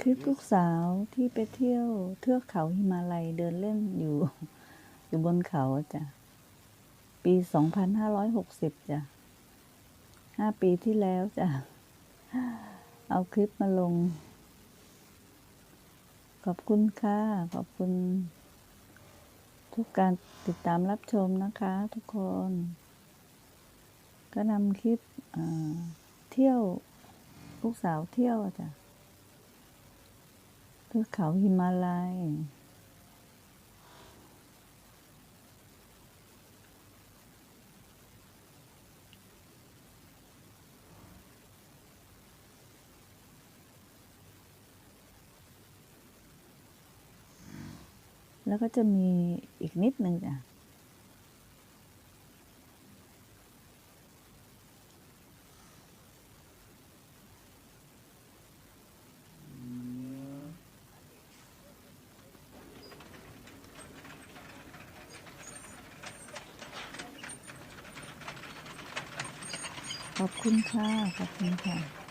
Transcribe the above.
คลิปลูกสาวที่ไปเที่ยวเทือกเขาหิมาลัยเดินเล่นอยู่ อยู่บนเขาจ้ะ ปีสองพันห้าร้อยหกสิบจ้ะห้าปีที่แล้วจ้ะ เอาคลิปมาลง ขอบคุณค่ะ ขอบคุณ ทุกการติดตามรับชมนะคะทุกคน ก็นำคลิปเที่ยว ลูกสาวเที่ยวจ้ะ ทือกเขาหิมาลัย แล้วก็จะมีอีกนิดนึงอะ ขอบคุณค่ะ ขอบคุณค่ะ